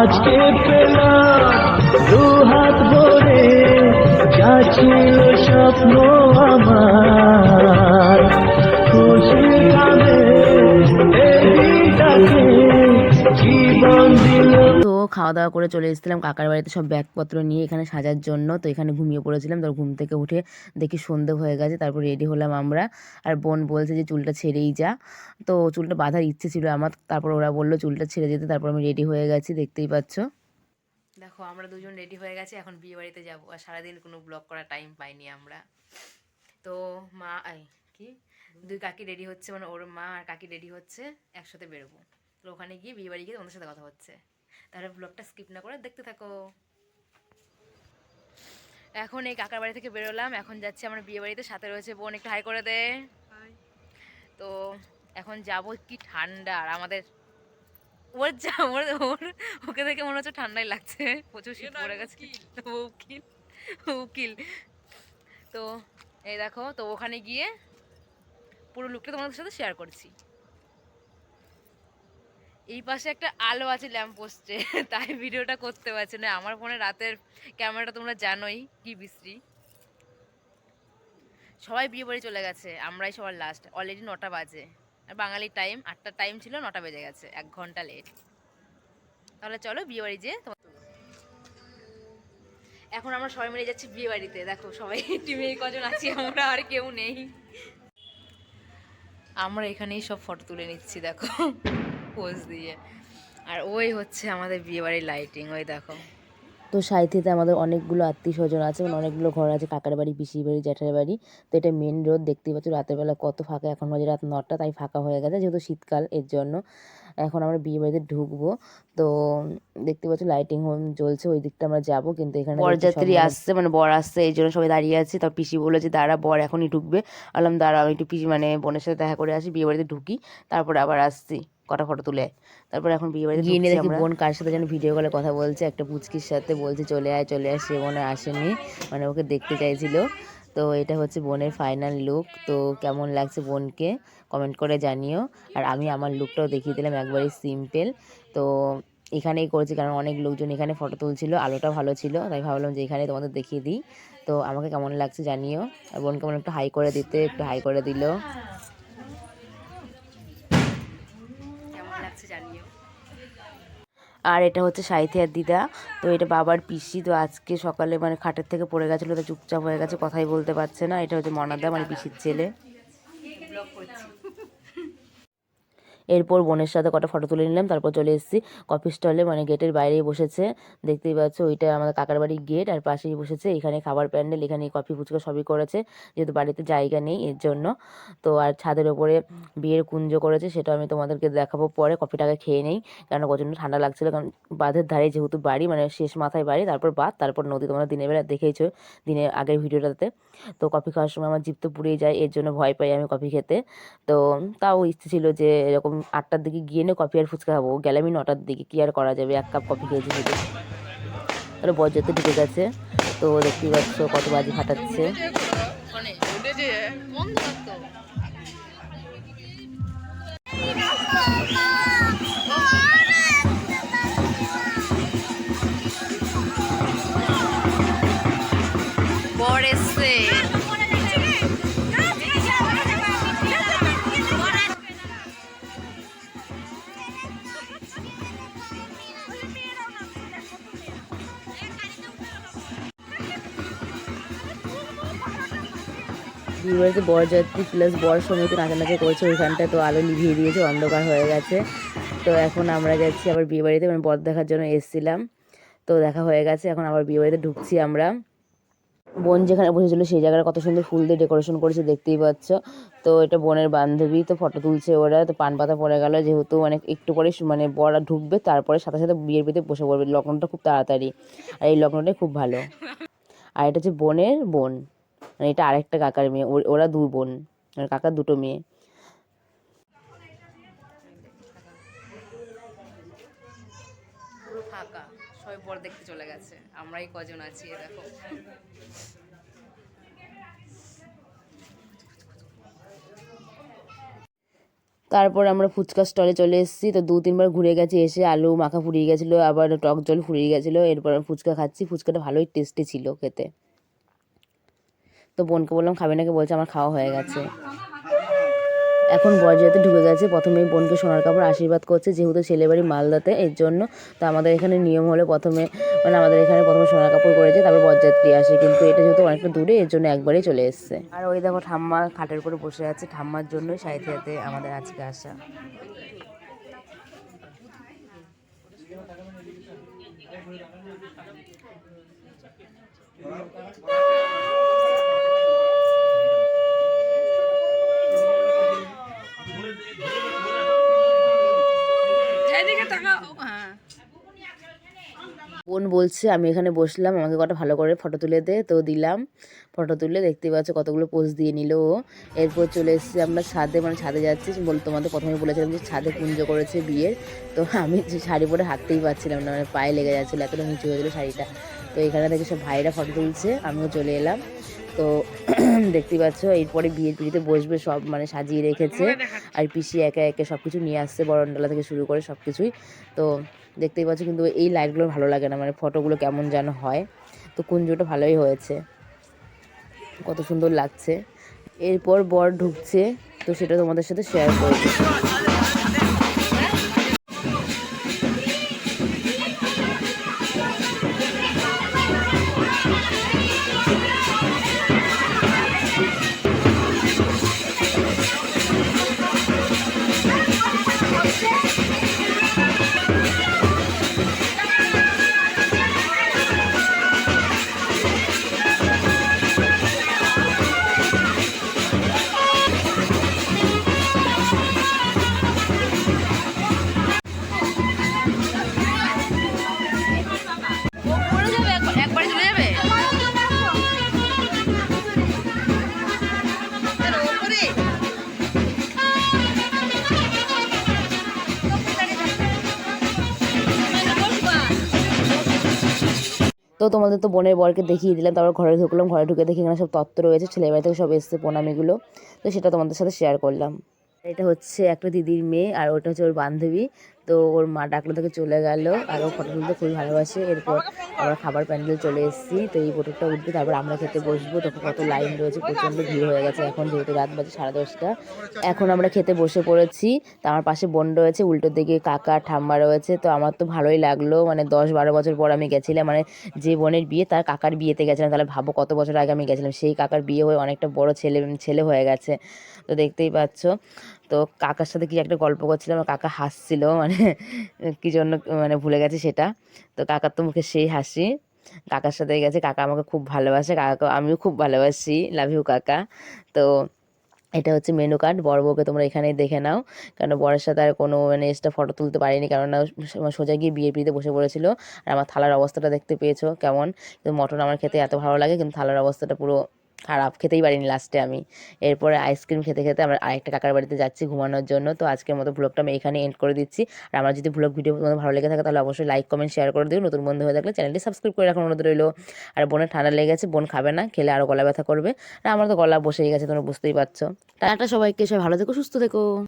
আজকে পেলাম দু হাত ভরে যা ছিল স্বপ্ন আমার। খুশির জীবন দিল। খাওয়া দাওয়া করে চলে এসেছিলাম। কাকার বাড়িতে সব ব্যাগপত্র নিয়ে এখানে সাজার জন্য। তো এখানে ঘুমিয়ে পড়েছিলাম। তারপর ঘুম থেকে উঠে দেখি সন্ধে হয়ে গেছে। তারপর রেডি হলাম আমরা। আর বোন বলছে যে চুলটা ছেড়েই যা। তো চুলটা বাঁধার ইচ্ছে ছিল আমার। তারপর ওরা বলল চুলটা ছেড়ে যেতে। তারপর আমি রেডি হয়ে গেছি। দেখতেই পাচ্ছ। দেখো, আমরা দুজন রেডি হয়ে গেছি। এখন বিয়ে বাড়িতে যাব। আর সারাদিন কোনো ব্লগ করার টাইম পাইনি আমরা। তো মা কি? দুই কাকি রেডি হচ্ছে। মানে ওর মা আর কাকি রেডি হচ্ছে। একসাথে বেরোবো। তো ওখানে গিয়ে বিয়ে বাড়ি গিয়ে তোমাদের সাথে কথা হচ্ছে। তাহলে ব্লগটা স্কিপ না করে দেখতে থাকো। এখন এই কাকার বাড়ি থেকে বেরোলাম এখন যাচ্ছি আমার বিয়ে বাড়িতে সাথে রয়েছে বোন একটু হাই করে দে। তো এখন যাব কি ঠান্ডা আর আমাদের ওর যা ওর ওর ওকে দেখে মনে হচ্ছে ঠান্ডাই লাগছে। প্রচুর শীত পড়ে গেছে। উকিল। উকিল তো এই দেখো তো ওখানে গিয়ে পুরো লুকটা তোমাদের সাথে শেয়ার করছি। এই পাশে একটা আলো আছে ল্যাম্প পোস্টে তাই ভিডিওটা করতে পারছি না। আমার ফোনে রাতের ক্যামেরাটা তোমরা জানোই, কি বিশ্রী। সবাই বিয়ে বাড়ি চলে গেছে, আমরাই সবার লাস্ট অলরেডি নটা বাজে। আর বাঙালির টাইম আটটা টাইম ছিল, নটা বেজে গেছে, এক ঘণ্টা লেট তাহলে চলো বিয়ে বাড়ি যে এখন আমরা সবাই মিলে যাচ্ছি বিয়ে বাড়িতে। দেখো সবাই টিমে কজন আছি, আমরা আর কেউ নেই। আমরা এখানেই সব ফটো তুলে নিচ্ছি, দেখো। পোজ দিয়ে। আর ওই হচ্ছে আমাদের বিয়ে বাড়ির লাইটিং ওই দেখো। তো সাইথিতে আমাদের অনেকগুলো আত্মীয় স্বজন আছে মানে অনেকগুলো ঘর আছে কাকার বাড়ি পিসির বাড়ি জ্যাঠার বাড়ি। তো এটা মেন রোড দেখতেই পাচ্ছ রাতের বেলা কত ফাঁকা এখন বাজে রাত নটা তাই ফাঁকা হয়ে গেছে যেহেতু শীতকাল এর জন্য। এখন আমরা বিয়ে বাড়িতে ঢুকবো তো দেখতে পাচ্ছ লাইটিং হোম জ্বলছে ওই দিকটা আমরা যাব কিন্তু এখানে বরযাত্রী আসছে মানে বর আসছে এই জন্য সবাই দাঁড়িয়ে আছে। তার পিসি বলল যে দাঁড়া বর এখনই ঢুকবে। আলাম দাঁড়া আমি একটু পিসি মানে বোনের সাথে দেখা করে আসি বিয়ে বাড়িতে ঢুকি তারপরে আবার আসছি। কটা ফটো তুলে। তারপর এখন বিয়ে বাড়িতে গিয়ে দেখি বোন কার সাথে যেন ভিডিও কলে কথা বলছে একটা পুচকির সাথে বলছে চলে আয় চলে আয়। সে মনে আসেনি মানে ওকে দেখতে চাইছিল। তো এটা হচ্ছে বোনের ফাইনাল লুক তো কেমন লাগছে বোনকে? কমেন্ট করে জানিও। আর আমি আমার লুকটাও দেখিয়ে দিলাম একবারই সিম্পল তো এখানেই করেছি কারণ অনেক লোকজন এখানে ফটো তুলছিল আলোটা ভালো ছিল। তাই ভাবলাম যে এখানে তোমাদের দেখিয়ে দিই। তো আমাকে কেমন লাগছে জানিও। আর বোনকে কেমন একটু হাই করে দিতে একটু হাই করে দিল কেমন লাগছে জানিও। আর এটা হচ্ছে সাইথিয়ার দিদা। তো এটা বাবার পিসি তো আজকে সকালে মানে খাটের থেকে পড়ে গেছিল তো চুপচাপ হয়ে গেছে কথাই বলতে পারছে না। এটা হচ্ছে মনাদা মানে পিসির ছেলে। এরপর বোনের সাথে কটা ফটো তুলে নিলাম, তারপর চলে এসেছি কফি স্টলে মানে গেটের বাইরেই বসেছে। দেখতেই পাচ্ছ, ওইটা আমাদের কাকার বাড়ির গেট আর পাশেই বসেছে, এখানে খাবার প্যান্ডেল, এখানে কফি ফুচকা সবই করেছে, যেহেতু বাড়িতে জায়গা নেই এর জন্য। তো আর ছাদের ওপরে বিয়ের কুঞ্জ করেছে, সেটা আমি তোমাদেরকে দেখাবো পরে কফিটাকে খেয়ে নেই কারণ প্রচণ্ড ঠান্ডা লাগছিল, কারণ বাঁধের ধারে যেহেতু বাড়ি মানে শেষ মাথায় বাড়ি, তারপর বাঁধ, তারপর নদী, তোমরা দিনের বেলা দেখেইছো দিনের আগের ভিডিওটাতে। তো কফি খাওয়ার সময় আমার জিভ তো পুড়েই যায়, এর জন্য ভয় পাই আমি কফি খেতে। তো তাও ইচ্ছে ছিল যে এরকম আটটার দিকে গিয়ে নে, কফি আর ফুচকা খাব। গেলামি নটার দিকে, কি আর করা যাবে? এক কাপ কফি খেয়েছি শুধু। তাহলে বরযাত্রী ঢুকে গেছে। তো দেখতেই পাচ্ছ কত বাজি ফাটাচ্ছে বিয়ে বাড়িতে বরযাত্রী প্লাস বর সমেত নাচানাচি করছে ওইখানটা তো আলো নিভিয়ে দিয়েছে, অন্ধকার হয়ে গেছে। তো এখন আমরা যাচ্ছি আবার বিয়ে বাড়িতে মানে বর দেখার জন্য এসেছিলাম। তো দেখা হয়ে গেছে, এখন আবার বিয়ে বাড়িতে ঢুকছি আমরা। বোন যেখানে বসেছিল সেই জায়গাটা কত সুন্দর ফুল দিয়ে ডেকোরেশন করেছে, দেখতেই পাচ্ছ। তো এটা বোনের বান্ধবী, তো ফটো তুলছে ওরা, তো পান পাতা পড়ে গেল। যেহেতু অনেক একটু পরে মানে বড়া ঢুকবে, তারপরে সাথে সাথে বিয়ের বিয়েতে বসে পড়বে। লগ্নটা খুব তাড়াতাড়ি, আর এই লগ্নটাই খুব ভালো। আর এটা হচ্ছে বোনের বোন। মানে এটা আরেকটা কাকার মেয়ে ওর- ওরা দুই বোন মানে কাকার দুটো মেয়ে। ফাঁকা সবাই বর দেখতে চলে গেছে আমরাই কজন আছি দেখো। তারপর আমরা ফুচকা স্টলে চলে এসেছি তো দু তিনবার ঘুরে গেছি এসে আলু মাখা ফুরিয়ে গেছিল আবার টক জল ফুরিয়ে গেছিল এরপর ফুচকা খাচ্ছি ফুচকাটা ভালোই টেস্টি ছিল খেতে। তো বোনকে বললাম, খাবে নাকি? বলছে, আমার খাওয়া হয়ে গেছে। এখন বরযাত্রী ঢুকে গেছে। প্রথমে বোনকে সোনার কাপড় আশীর্বাদ করছে, যেহেতু ছেলে বাড়ি মালদাতে, এর জন্য। তো আমাদের এখানে নিয়ম হলে প্রথমে মানে আমাদের এখানে প্রথমে সোনার কাপড় করেছে তারপর বরযাত্রী আসে। কিন্তু এটা যেহেতু অনেকটা দূরে, এর জন্য একবারেই চলে এসছে। আর ওই দেখো, ঠাম্মা খাটের উপরে বসে আছে। ঠাম্মার জন্যই সাহিত্যাতে আমাদের আজকে আসা। যেদিকে তাকাও বোন বলছে, আমি এখানে বসলাম, আমাকে কটা ভালো করে ফটো তুলে দে। তো দিলাম। ফটো তুলে দেখতে পাচ্ছ কতগুলো পোজ দিয়ে নিল ও। এরপর চলে এসেছি আমরা ছাদে মানে ছাদে যাচ্ছি। বল তোমাদের প্রথমে বলেছিলাম যে ছাদে কুঞ্জ করেছে বিয়ের। তো আমি শাড়ি পরে হাঁটতেই পারছিলাম না মানে পায়ে লেগে যাচ্ছিল, এতটা নিচু হয়ে গেছিল শাড়িটা। তো এখানে থেকে সব ভাইরা ফটো তুলছে, আমিও চলে এলাম। তো দেখতেই পাচ্ছ এরপরে বিয়ের পিড়িতে বসবে সব মানে সাজিয়ে রেখেছে। আর পিসি একে একে সব কিছু নিয়ে আসছে বরণডালা থেকে শুরু করে সব কিছুই তো দেখতেই পাচ্ছ কিন্তু এই লাইটগুলো ভালো লাগে না মানে ফটোগুলো কেমন যেন হয়। তো কুঞ্জটা ভালোই হয়েছে। কত সুন্দর লাগছে। এরপর বর ঢুকছে তো সেটা তোমাদের সাথে শেয়ার করছি তো তোমাদের তো বোনের বরকে দেখিয়ে দিলাম, তারপর ঘরে ঢুকলাম, ঘরে ঢুকে দেখি এখানে সব তত্ত্ব রয়েছে ছেলেবেলা থেকে সব এসছে প্রণামীগুলো, তো সেটা তোমাদের সাথে শেয়ার করলাম। এটা হচ্ছে একটা দিদির মেয়ে, আর ওটা হচ্ছে ওর বান্ধবী তো ওর মা ডাকলো থেকে চলে গেল। আর ও ফটো তুলতে খুবই ভালোবাসে। এরপর আমরা খাবার প্যান্ডেল চলে এসেছি। তো এই ফটোটা উঠবে, তারপর আমরা খেতে বসবো। তখন কত লাইন রয়েছে, প্রচণ্ড ভিড় হয়ে গেছে এখন, যেহেতু রাত বাজে সাড়ে দশটা। এখন আমরা খেতে বসে পড়েছি। তো আমার পাশে বোন রয়েছে, উল্টো দিকে কাকা, ঠাম্মা রয়েছে। তো আমার তো ভালোই লাগল। মানে দশ বারো বছর পর আমি গেছিলাম। মানে যে বোনের বিয়ে, তার কাকার বিয়েতে গেছিলাম। তাহলে ভাবো কত বছর আগে আমি গেছিলাম। সেই কাকার বিয়ে হয়ে অনেকটা বড় ছেলে ছেলে হয়ে গেছে। তো দেখতেই পাচ্ছ। তো কাকার সাথে কি একটা গল্প করছিলাম, কাকা হাসছিল মানে কি জন্য মানে ভুলে গেছি সেটা। তো কাকার তো মুখে সেই হাসি। কাকার সাথে গেছে, কাকা আমাকে খুব ভালোবাসে, কাকাকে আমিও খুব ভালোবাসি লাভ ইউ কাকা। তো এটা হচ্ছে মেনু কার্ড বড় বউকে তোমরা এখানেই দেখে নাও। কারণ বরের সাথে আর কোনো মানে এক্সট্রা ফটো তুলতে পারিনি, কেননা সোজা গিয়ে বিয়ে পিড়িতে বসে পড়েছিল। আর আমার থালার অবস্থাটা দেখতে পেয়েছ, কেমন? কিন্তু মটন আমার খেতে এত ভালো লাগে, কিন্তু থালার অবস্থাটা পুরো খারাপ, খেতেই পারিনি লাস্টে আমি। এরপরে আইসক্রিম খেতে খেতে আমরা আরেকটা কাকার বাড়িতে যাচ্ছি ঘুমানোর জন্য। তো আজকের মতো ব্লগটা আমি এখানে এন্ড করে দিচ্ছি। আর আমার যদি ব্লগ ভিডিও তোমাদের ভালো লেগে থাকে, তাহলে অবশ্যই লাইক কমেন্ট শেয়ার করে দিও। নতুন বন্ধু হয়ে থাকলে চ্যানেলটি সাবস্ক্রাইব করে রাখার অনুরোধ রইল। আর বোনের ঠান্ডা লেগেছে বোন খাবে না, খেলে আরও গলা ব্যথা করবে। আর আমার তো গলা বসেই গেছে, তোমরা বুঝতেই পারছ। টাটা সবাইকে, সবাই ভালো থেকো, সুস্থ থেকো।